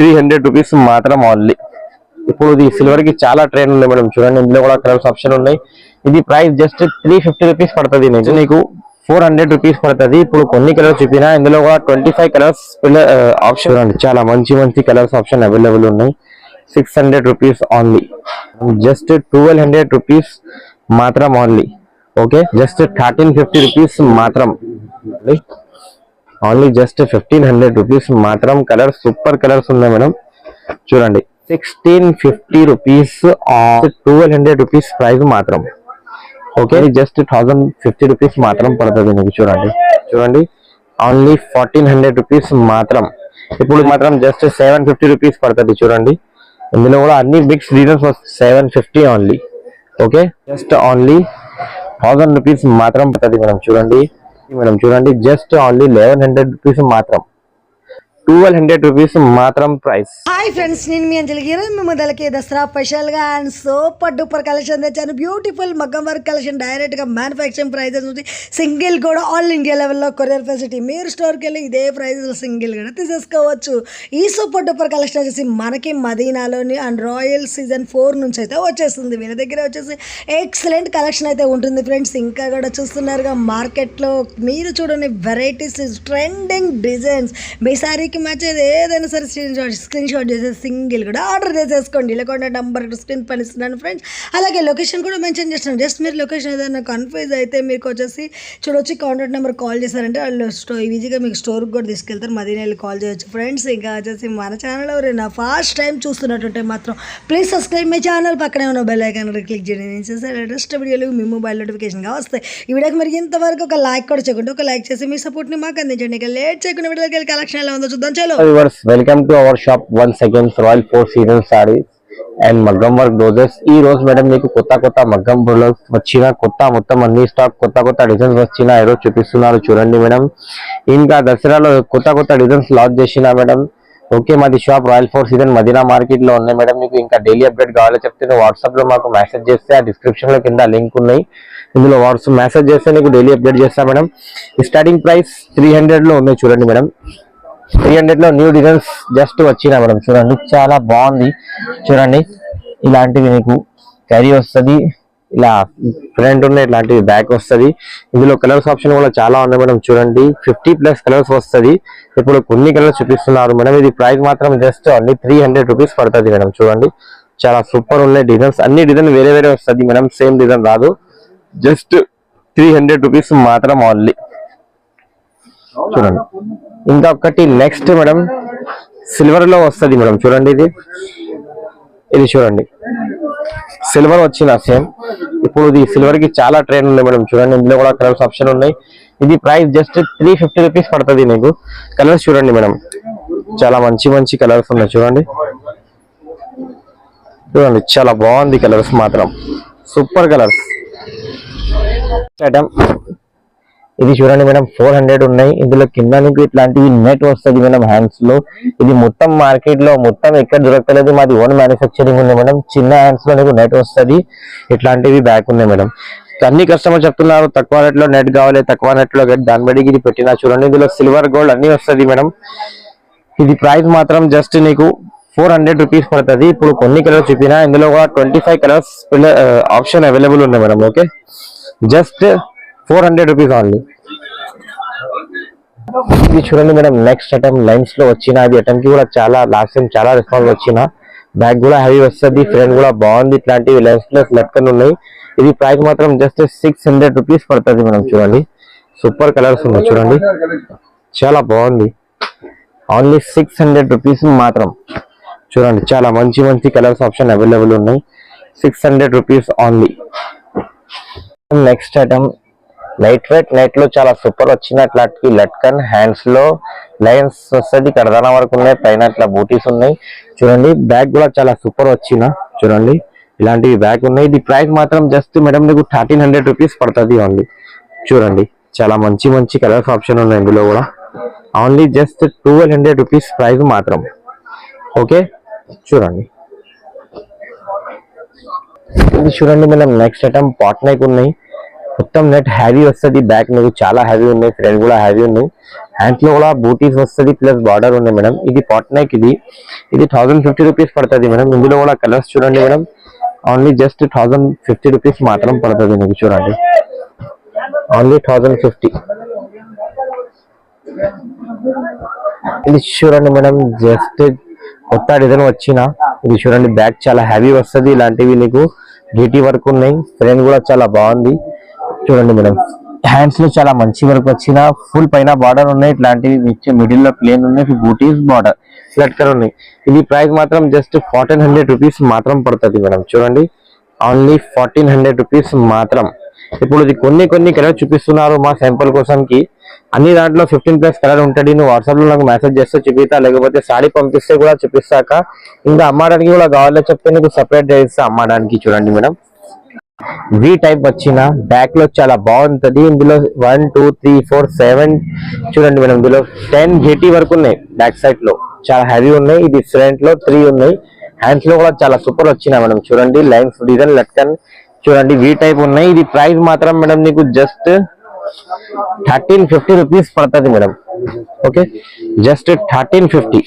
Three hundred rupees మాత్రం only ఇప్పుడు ఇది సిల్వర్కి చాలా ట్రైన్ ఉంది మేడం చూడండి ఇందులో కూడా కలర్స్ ఆప్షన్ ఉన్నాయి. ఇది price just three fifty rupees పడుతుంది నేను నీకు ఫోర్ హండ్రెడ్ రూపీస్ పడుతుంది. ఇప్పుడు కొన్ని కలర్స్ చూపినా ఇందులో కూడా ట్వంటీ ఫైవ్ కలర్స్ ఆప్షన్ చూడండి చాలా మంచి మంచి కలర్స్ ఆప్షన్ అవైలబుల్ ఉన్నాయి. Six hundred rupees only just twelve hundred rupees మాత్రం only okay just thirteen fifty rupees మాత్రం. Only just fifteen hundred rupees మాత్రం కలర్ సూపర్ కలర్స్ ఉన్నాయి మేడం. చూడండి sixteen fifty rupees twelve hundred rupees price మాత్రం. Okay just thousand fifty rupees మాత్రం పడుతుంది మీకు చూడండి. చూడండి ఓన్లీ ఫార్టీన్ హండ్రెడ్ రూపీస్ మాత్రం. ఇప్పుడు మాత్రం జస్ట్ సెవెన్ ఫిఫ్టీ రూపీస్ పడుతుంది చూడండి. ఇందులో కూడా అన్ని బిగ్స్ reasons seven fifty only okay just only thousand rupees మాత్రం పడుతుంది మేడం చూడండి. మేడం చూడండి just only eleven hundred rupees మాత్రం. ట్వెల్వ్ హండ్రెడ్ రూపీస్ మాత్రం ప్రైస్. హాయ్ ఫ్రెండ్స్ నేను మీ అంజలి గీర మేము మొదలకి దసరా స్పెషల్గా అండ్ సూపర్ డూపర్ కలెక్షన్ తెచ్చాను. బ్యూటిఫుల్ మగ్గం వర్క్ కలెక్షన్ డైరెక్ట్గా మ్యానుఫాక్చరింగ్ ప్రైజెస్ ఉంది సింగిల్ కూడా ఆల్ ఇండియా లెవెల్లో కొరియర్ ఫెసిలిటీ మీరు స్టోర్కి వెళ్ళి ఇదే ప్రైజెస్ సింగిల్ కూడా తీసేసుకోవచ్చు. ఈ సూపర్ డూపర్ కలెక్షన్ వచ్చేసి మనకి మదీనాలోని అండ్ రాయల్ సీజన్ ఫోర్ నుంచి అయితే వచ్చేస్తుంది. వీళ్ళ దగ్గర వచ్చేసి ఎక్సలెంట్ కలెక్షన్ అయితే ఉంటుంది ఫ్రెండ్స్. ఇంకా కూడా చూస్తున్నారుగా మార్కెట్లో మీరు చూడని వెరైటీస్ ట్రెండింగ్ డిజైన్స్ మీ సారీకి మ్యాచ్ ఏదైనా సరే స్క్రీన్ షాట్ స్క్రీన్ షాట్ చేసే సింగిల్ కూడా ఆర్డర్ చేసేసుకోండి. లేకుండా నంబర్ స్క్రీన్ పనిస్తున్నాను ఫ్రెండ్స్ అలాగే లొకేషన్ కూడా మెన్షన్ చేస్తున్నాను. జస్ట్ మీరు లొకేషన్ ఏదైనా కన్ఫ్యూజ్ అయితే మీకు వచ్చేసి చూడొచ్చి కాంటాక్ట్ నెంబర్ కాల్ చేశారంటే వాళ్ళు స్టో ఈజీగా మీకు స్టోర్కి కూడా తీసుకెళ్తారు. మదీనా వెళ్ళి కాల్ చేయొచ్చు ఫ్రెండ్స్ ఇంకా వచ్చేసి మన ఛానల్ ఎవరైనా ఫస్ట్ టైం చూస్తున్నట్టుంటే మాత్రం ప్లీజ్ సబ్స్క్రైబ్ మై ఛానల్ పక్కనే ఉన్న బెల్ ఐకాన్ క్లిక్ చేయండి. నేను చేసే లేటెస్ట్ వీడియోలు మీ మొబైల్ నోటిఫికేషన్గా వస్తాయి. ఈ వీడియోకి మరి ఇంతవరకు ఒక లైక్ కూడా చేయకుండా ఒక లైక్ చేసి మీ సపోర్ట్ని మాకు అందించండి. ఇక లేట్ చేయకుండా వీడియోకి వెళ్ళి కలెక్షన్ ఎలా ఉందో చూద్దాం చలో. Welcome to our shop one second royal four season sarees and మగ్గం వర్క్ డోజెస్ ఈ రోజు మేడం మీకు కొత్త కొత్త మగ్గం ప్రొడక్ట్స్ వచ్చిన కొత్త మొత్తం అన్ని స్టాక్ కొత్త కొత్త డిజైన్స్ వచ్చిన ఈరోజు చూపిస్తున్నారు. చూడండి మేడం ఇంకా దసరాలో కొత్త కొత్త డిజైన్స్ లాంచ్ చేసిన మేడం ఓకే మాది shop royal four season Madina మార్కెట్లో ఉన్నాయి మేడం మీకు ఇంకా డైలీ అప్డేట్ కావాలో చెప్తే వాట్సాప్లో మాకు మెసేజ్ చేస్తే ఆ డిస్క్రిప్షన్లో కింద లింక్ ఉన్నాయి. ఇందులో వాట్సాప్ మెసేజ్ చేస్తే నీకు డైలీ అప్డేట్ చేస్తా మేడం స్టార్టింగ్ ప్రైస్ త్రీ లో ఉన్నాయి చూడండి మేడం త్రీ హండ్రెడ్లో న్యూ డిజైన్స్ జస్ట్ వచ్చినా మేడం. చూడండి చాలా బాగుంది. చూడండి ఇలాంటివి మీకు క్యారీ వస్తుంది. ఇలా ఫ్రంట్ ఉన్న ఇలాంటివి బ్యాక్ వస్తుంది. ఇందులో కలర్స్ ఆప్షన్ కూడా చాలా ఉన్నాయి మేడం. చూడండి ఫిఫ్టీ ప్లస్ కలర్స్ వస్తుంది. ఇప్పుడు కొన్ని కలర్స్ చూపిస్తున్నారు మేడం. ఇది ప్రైస్ మాత్రం జస్ట్ అన్ని త్రీ హండ్రెడ్ రూపీస్ పడుతుంది మేడం. చూడండి చాలా సూపర్ ఉన్నాయి డిజైన్స్ అన్ని డిజైన్ వేరే వేరే వస్తుంది మేడం. సేమ్ డిజైన్ రాదు. జస్ట్ త్రీ హండ్రెడ్ రూపీస్ మాత్రం ఓన్లీ చూడండి. ఇంకా ఒకటి నెక్స్ట్ మేడం సిల్వర్లో వస్తుంది మేడం చూడండి ఇది. ఇది చూడండి. సిల్వర్ వచ్చిన సేమ్? ఇప్పుడు ఇది సిల్వర్కి చాలా ట్రైన్ ఉంది మేడం చూడండి. ఇందులో కూడా కలర్స్ ఆప్షన్ ఉన్నాయి. ఇది price just three fifty rupees పడుతుంది నీకు కలర్స్ చూడండి మేడం. చాలా మంచి మంచి కలర్స్ ఉన్నాయి చూడండి. చూడండి చాలా బాగుంది కలర్స్ మాత్రం. సూపర్ కలర్స్ ఐటమ్ ఇది చూడండి మేడం ఫోర్ హండ్రెడ్ ఉన్నాయి. ఇందులో కింద మీకు ఇట్లాంటివి నెట్ వస్తుంది మేడం హ్యాండ్స్లో. ఇది మొత్తం మార్కెట్లో మొత్తం ఎక్కడ దొరకలేదు. మాది ఓన్ మ్యానుఫ్యాక్చరింగ్ ఉంది మేడం. చిన్న హ్యాండ్స్లో మీకు నెట్ వస్తుంది. ఇట్లాంటివి బ్యాక్ ఉన్నాయి మేడం. అన్ని కస్టమర్ చెప్తున్నారు తక్కువ నెట్లో నెట్ కావాలి తక్కువ నెట్లో get. దాని బడికి ఇది పెట్టినా చూడండి. ఇందులో సిల్వర్ గోల్డ్ అన్ని వస్తుంది మేడం. ఇది ప్రైస్ మాత్రం జస్ట్ నీకు ఫోర్ హండ్రెడ్ రూపీస్ పడుతుంది. ఇప్పుడు కొన్ని కలర్స్ చూపినా ఇందులో కూడా twenty five colours option available ఉన్నాయి madam okay just four hundred rupees only ఇది చూడండి మేడం నెక్స్ట్ ఐటమ్ లైన్స్లో వచ్చిన అది ఐటమ్కి కూడా చాలా లాస్ట్ టైం చాలా రెస్పాన్స్ వచ్చిన. బ్యాగ్ కూడా హెవీ వస్తుంది ఫ్రంట్ కూడా బాగుంది ఇట్లాంటివి లెన్స్ ప్లస్ లెక్కలు ఉన్నాయి. ఇది ప్రైస్ మాత్రం జస్ట్ సిక్స్ హండ్రెడ్ రూపీస్ పడుతుంది మేడం చూడండి. సూపర్ కలర్స్ ఉన్నాయి చూడండి. చాలా బాగుంది. ఓన్లీ సిక్స్ హండ్రెడ్ రూపీస్ మాత్రం. చూడండి చాలా మంచి మంచి కలర్స్ ఆప్షన్ అవైలబుల్ ఉన్నాయి. Six hundred rupees only next item light weight నైట్లో చాలా సూపర్ వచ్చినట్లాంటి లట్కన్ హ్యాండ్స్లో లైన్స్ వస్తుంది కడదాన వరకు ఉన్నాయి. పైన అట్లా బూటీస్ ఉన్నాయి. చూడండి బ్యాగ్ కూడా చాలా సూపర్ వచ్చిన. చూడండి ఇలాంటివి బ్యాగ్ ఉన్నాయి. ఇది ప్రైస్ మాత్రం జస్ట్ మేడం మీకు థర్టీన్ హండ్రెడ్ రూపీస్ పడుతుంది ఓన్లీ చూడండి చాలా మంచి మంచి కలర్స్ ఆప్షన్ ఉన్నాయి ఇందులో కూడా. Only just twelve hundred rupees price మాత్రం. ఓకే చూడండి. ఇది చూడండి మేడం నెక్స్ట్ ఐటమ్ పాట్ నైక్ ఉన్నాయి. మొత్తం నెట్ హ్యావీ వస్తుంది బ్యాక్ మీకు చాలా హ్యావీ ఉన్నాయి ఫ్రంట్ కూడా హ్యావీ ఉన్నాయి హ్యాండ్స్లో కూడా బూటీస్ వస్తుంది ప్లస్ బార్డర్ ఉన్నాయి మేడం ఇది పాట్ నైక్ ఇది. ఇది థౌసండ్ ఫిఫ్టీ రూపీస్ పడుతుంది మేడం ఇందులో కూడా కలర్స్ చూడండి madam only just thousand fifty rupees మాత్రం పడుతుంది మీకు చూడండి. ఓన్లీ థౌసండ్ ఫిఫ్టీ ఇది చూడండి మేడం జస్ట్ కొత్త డిజైన్ వచ్చిన ఇది చూడండి బ్యాక్ చాలా హ్యావీ వస్తుంది ఇలాంటివి నీకు డీటీ వర్క్ ఉన్నాయి ఫ్రేమ్ కూడా చాలా బాగుంది. చూడండి మేడం. హ్యాండ్స్లో చాలా మంచి వర్క్ వచ్చిన ఫుల్ పైన బార్డర్ ఉన్నాయి. ఇట్లాంటివి మిడిల్లో ప్లేన్ ఉన్నాయి. బూటీస్ బార్డర్ లట్కర్ ఉన్నాయి. ఇది ప్రైస్ మాత్రం జస్ట్ ఫార్టీన్ హండ్రెడ్ రూపీస్ మాత్రం పడుతుంది మేడం. చూడండి. ఓన్లీ ఫార్టీన్ హండ్రెడ్ రూపీస్ మాత్రం. ఇప్పుడు ఇది కొన్ని కొన్ని కలర్ చూపిస్తున్నారు మా శాంపుల్ కోసంకి అన్ని దాంట్లో ఫిఫ్టీన్ ప్లస్ కలర్ ఉంటుంది. నువ్వు వాట్సాప్లో నాకు మెసేజ్ చేస్తే చూపిస్తా లేకపోతే సాడీ పంపిస్తే కూడా చూపిస్తాక. ఇంకా అమ్మడానికి కూడా కావాలో చెప్తే నీకు సపరేట్ చేస్తా అమ్మడానికి చూడండి మేడం. వి టైప్ వచ్చిన బ్యాక్లో చాలా బాగుంటది. ఇందులో one two three four seven చూడండి మేడం ఇందులో టెన్ జేటీ వరకు ఉన్నాయి బ్యాక్ సైడ్లో. చాలా హెవీ ఉన్నాయి. ఇది ఫ్రంట్లో త్రీ ఉన్నాయి. హ్యాండ్స్లో కూడా చాలా సూపర్ వచ్చినాయి మేడం చూడండి. లైన్స్ డిజైన్ లట్కన్ చూడండి వి టైప్ ఉన్నాయి. ఇది ప్రైస్ మాత్రం మేడం నీకు జస్ట్ థర్టీన్ ఫిఫ్టీ రూపీస్ పడుతుంది madam. Okay just thirteen fifty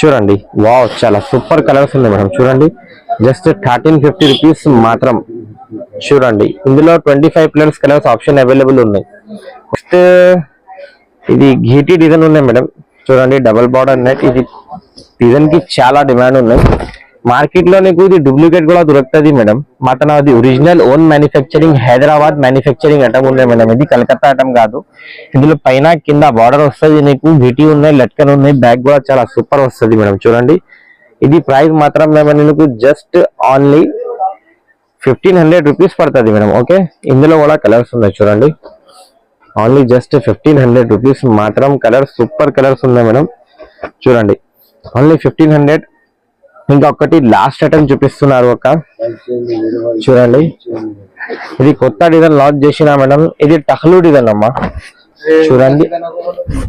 చూడండి. వావ్ చాలా సూపర్ కలర్స్ ఉన్నాయి మేడం. చూడండి. జస్ట్ థర్టీన్ ఫిఫ్టీ రూపీస్ మాత్రం. చూడండి. ఇందులో twenty five plus colours option available ఉన్నాయి. నెక్స్ట్ ఇది ఘీటీ డిజైన్ ఉన్నాయి మేడం చూడండి డబల్ బార్డర్ నెట్ ఇది డిజైన్కి చాలా డిమాండ్ ఉన్నాయి. మార్కెట్లో నీకు ఇది డూప్లికేట్ కూడా దొరుకుతుంది మేడం మాత్రం అది original own manufacturing Hyderabad manufacturing item ఉన్నాయి మేడం ఇది కలకత్తా ఐటమ్ కాదు. ఇందులో పైన కింద బార్డర్ వస్తుంది నీకు గిటి ఉన్నాయి లట్కన్ ఉన్నాయి బ్యాగ్ కూడా చాలా సూపర్ వస్తుంది మేడం చూడండి. ఇది ప్రైస్ మాత్రం మేము నీకు just only fifteen hundred rupees పడుతుంది మేడం ఓకే? ఇందులో కూడా కలర్స్ ఉన్నాయి చూడండి. Only just fifteen hundred rupees మాత్రం కలర్ సూపర్ కలర్స్ ఉన్నాయి మేడం. చూడండి ఓన్లీ ఫిఫ్టీన్ హండ్రెడ్. ఇంకా ఒకటి లాస్ట్ ఐటమ్ చూపిస్తున్నారు ఒక. చూడండి. ఇది కొత్త డిజైన్ లాంచ్ చేసిన మేడం ఇది టహ్లూ డిజైన్ అమ్మా. చూడండి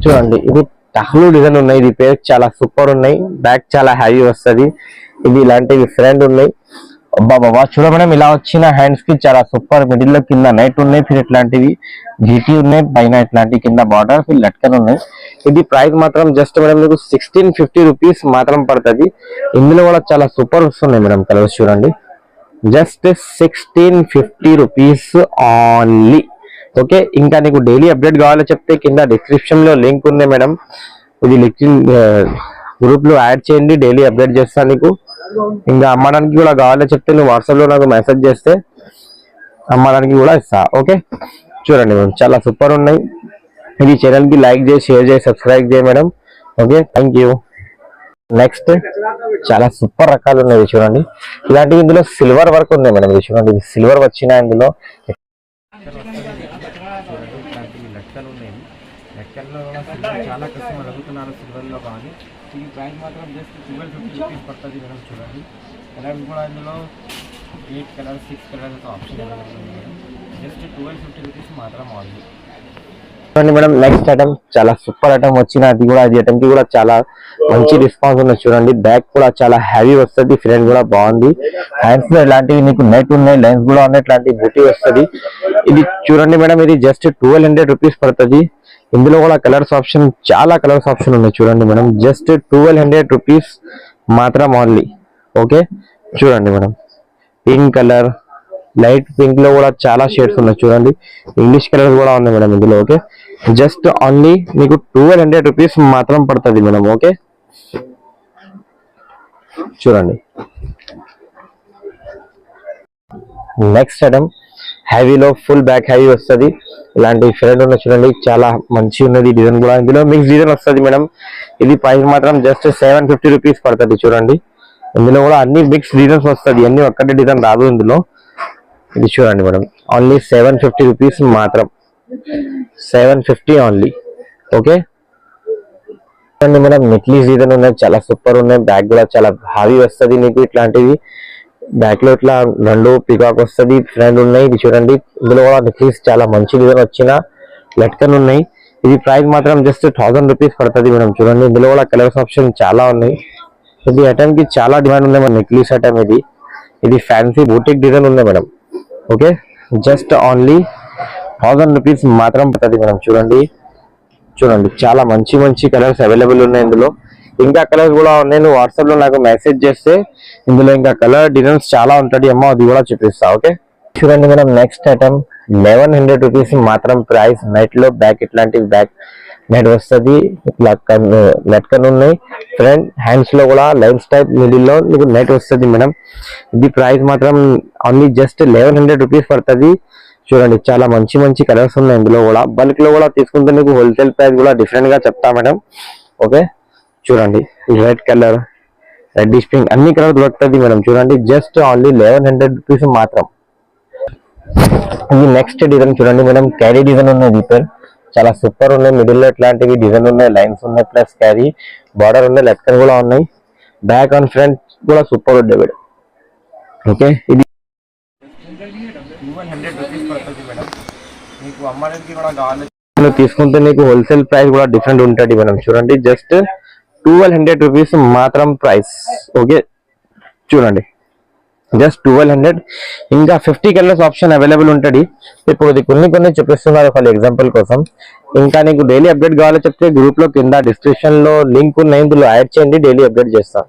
చూడండి ఇది టహ్లూ డిజైన్ ఉన్నాయి. ఇది పేరు చాలా సూపర్ ఉన్నాయి. బ్యాక్ చాలా హ్యావీ వస్తుంది. ఇది ఇలాంటివి ఫ్రెండ్ ఉన్నాయి. బాబా చూడ మేడం ఇలా వచ్చిన హ్యాండ్స్కి చాలా సూపర్ మిడిల్లో కింద నైట్ ఉన్నాయి ఫిర్ ఇట్లాంటివి. జీటీ ఉన్నాయి పైన ఇట్లాంటివి కింద బార్డర్ ఫిర్ లట్కన్ ఉన్నాయి. ఇది ప్రైస్ మాత్రం జస్ట్ మేడం మీకు సిక్స్టీన్ ఫిఫ్టీ రూపీస్ మాత్రం పడుతుంది. ఇందులో కూడా చాలా సూపర్ వస్తున్నాయి మేడం కలర్స్ చూడండి. Just sixteen fifty rupees only okay ఇంకా నీకు డైలీ అప్డేట్ కావాలో చెప్తే కింద డిస్క్రిప్షన్లో లింక్ ఉంది మేడం ఇది లింక్ గ్రూప్ uh, లో యాడ్ చేయండి డైలీ అప్డేట్ చేస్తాను నీకు. ఇంకా అమ్మడానికి కూడా కావాలో చెప్తే నువ్వు వాట్సాప్లో నాకు మెసేజ్ చేస్తే అమ్మడానికి కూడా ఇస్తా ఓకే? చూడండి మేడం చాలా సూపర్ ఉన్నాయి. ఇది ఛానల్కి లైక్ చేసి షేర్ చేసి సబ్స్క్రైబ్ చేయి madam okay? Thank you. Next చాలా సూపర్ రకాలు ఉన్నాయి చూడండి. ఇలాంటివి ఇందులో సిల్వర్ వర్క్ ఉంది మేడం ఇది చూడండి. ఇది సిల్వర్ వచ్చిన ఇందులో లెక్కల్లో సిల్వర్ చాలా అడుగుతున్నారు సిల్వర్లో కానీ. ఈ ప్రైస్ మాత్రం జస్ట్ ట్వెల్వ్ ఫిఫ్టీ రూపీస్ పడుతుంది మేడం చూడండి. కలర్స్ కూడా ఇందులో eight colour six colours option just twelve fifty rupees మాత్రం ఆర్డర్ చూడండి మేడం నెక్స్ట్ ఐటమ్ చాలా సూపర్ ఐటమ్ వచ్చిన అది కూడా అది ఐటమ్కి కూడా చాలా మంచి రెస్పాన్స్ ఉంది చూడండి. బ్యాక్ కూడా చాలా హ్యావీ వస్తుంది ఫ్రంట్ కూడా బాగుంది. హ్యాండ్స్లో ఇలాంటివి నీకు నెట్ ఉన్నాయి లెన్స్ కూడా ఉన్నాయి ఇట్లాంటి బూటీ వస్తుంది. ఇది చూడండి మేడం ఇది జస్ట్ ట్వెల్వ్ హండ్రెడ్ రూపీస్ పడుతుంది. ఇందులో కూడా కలర్స్ ఆప్షన్ చాలా కలర్స్ ఆప్షన్ ఉన్నాయి చూడండి madam. Just twelve hundred rupees మాత్రం ఓన్లీ ఓకే చూడండి మేడం. పింక్ కలర్ లైట్ పింక్లో కూడా చాలా షేడ్స్ ఉన్నాయి చూడండి. ఇంగ్లీష్ కలర్ కూడా ఉన్నాయి మేడం ఇందులో ఓకే జస్ట్ ఓన్లీ మీకు ట్వెల్వ్ హండ్రెడ్ రూపీస్ మాత్రం పడుతుంది మేడం ఓకే చూడండి. నెక్స్ట్ ఐటమ్ హ్యావీలో ఫుల్ బ్యాక్ హ్యావీ వస్తుంది. ఇలాంటి ఫ్రెండ్ ఉన్న చూడండి చాలా మంచి ఉన్నది డిజైన్ కూడా. ఇందులో మిక్స్ డిజైన్ వస్తుంది మేడం ఇది ప్రైస్ మాత్రం జస్ట్ సెవెన్ ఫిఫ్టీ రూపీస్ పడుతుంది చూడండి. ఇందులో కూడా అన్ని మిక్స్ డిజైన్స్ వస్తుంది. అన్ని ఒక్కటే డిజైన్ రాదు ఇందులో. ఇది చూడండి madam only seven fifty rupees మాత్రం. సెవెన్ ఫిఫ్టీ ఓన్లీ ఓకే అండి మేడం నెక్లీస్ డిజైన్ ఉన్నాయి చాలా సూపర్ ఉన్నాయి. బ్యాగ్ కూడా చాలా హావీ వస్తుంది నీకు ఇట్లాంటివి. బ్యాక్లో ఇట్లా రెండు పికాక్ వస్తుంది ఫ్రెండ్ ఉన్నాయి ఇది చూడండి. ఇందులో కూడా నెక్లీస్ చాలా మంచి డిజైన్ వచ్చిన లట్కన్ ఉన్నాయి. ఇది ప్రైస్ మాత్రం జస్ట్ థౌసండ్ రూపీస్ పడుతుంది మేడం చూడండి. ఇందులో కూడా కలర్స్ ఆప్షన్ చాలా ఉన్నాయి. ఇది ఐటమ్కి చాలా డిమాండ్ ఉంది మేడం నెక్లీస్ ఐటమ్ ఇది. ఇది ఫ్యాన్సీ బూటిక్ డిజైన్ ఉంది madam. Okay just only thousand rupees మాత్రం పడుతుంది మేడం. చూడండి. చూడండి. చాలా మంచి మంచి కలర్స్ అవైలబుల్ ఉన్నాయి ఇందులో. ఇంకా కలర్స్ కూడా ఉన్నాయి. నువ్వు వాట్సాప్లో నాకు మెసేజ్ చేస్తే ఇందులో ఇంకా కలర్ డిజైన్స్ చాలా ఉంటాయి అమ్మ అది కూడా చూపిస్తా ఓకే? చూడండి madam next item eleven hundred rupees మాత్రం ప్రైస్ నైట్లో బ్యాక్ ఇట్లాంటి బ్యాక్ నెట్ వస్తుంది. ఇట్లా లెట్కన్ ఉన్నాయి. ఫ్రంట్ హ్యాండ్స్లో కూడా లైన్స్ టైప్ మిడిల్లో నీకు నెట్ వస్తుంది మేడం. ఇది ప్రైస్ మాత్రం only just eleven hundred rupees పడుతుంది. చూడండి చాలా మంచి మంచి కలర్స్ ఉన్నాయి ఇందులో కూడా. బల్క్లో కూడా తీసుకుంటే మీకు హోల్సేల్ ప్రైస్ కూడా డిఫరెంట్గా చెప్తా మేడం ఓకే చూడండి రెడ్ కలర్ రెడ్ పింక్ అన్ని కలర్ దొరుకుతుంది మేడం చూడండి just only eleven hundred rupees మాత్రం. ఇది నెక్స్ట్ డిజైన్ చూడండి మేడం క్యారీ డిజైన్ ఉన్నాయి రిపేర్ చాలా సూపర్ ఉన్నాయి. మిడిల్లో ఇట్లాంటివి డిజైన్ ఉన్నాయి లైన్స్ ఉన్నాయి ప్లస్ క్యారీ బార్డర్ ఉన్నాయి లెక్కలు కూడా ఉన్నాయి. బ్యాక్ అండ్ ఫ్రంట్ కూడా సూపర్ ఉంటాయి మేడం ఓకే ఇది హండ్రెడ్ రూపీస్ పడుతుంది మేడం మీకు అమ్మడానికి కూడా కావాలి నువ్వు తీసుకుంటే నీకు హోల్సేల్ ప్రైస్ కూడా డిఫరెంట్ ఉంటుంది మనం చూడండి జస్ట్ ట్వెల్వ్ హండ్రెడ్ రూపీస్ మాత్రం ప్రైస్ ఓకే చూడండి. జస్ట్ ట్వెల్వ్ హండ్రెడ్ ఇంకా ఫిఫ్టీ కలర్స్ ఆప్షన్ అవైలబుల్ ఉంటుంది. ఇప్పుడు కొన్ని కొన్ని చూపిస్తున్నారు ఫర్ ఎగ్జాంపుల్ కోసం. ఇంకా నీకు డైలీ అప్డేట్ కావాలో చెప్తే గ్రూప్లో కింద డిస్క్రిప్షన్లో లింక్ ఉన్నాయి. ఇందులో యాడ్ చేయండి డైలీ అప్డేట్ చేస్తాను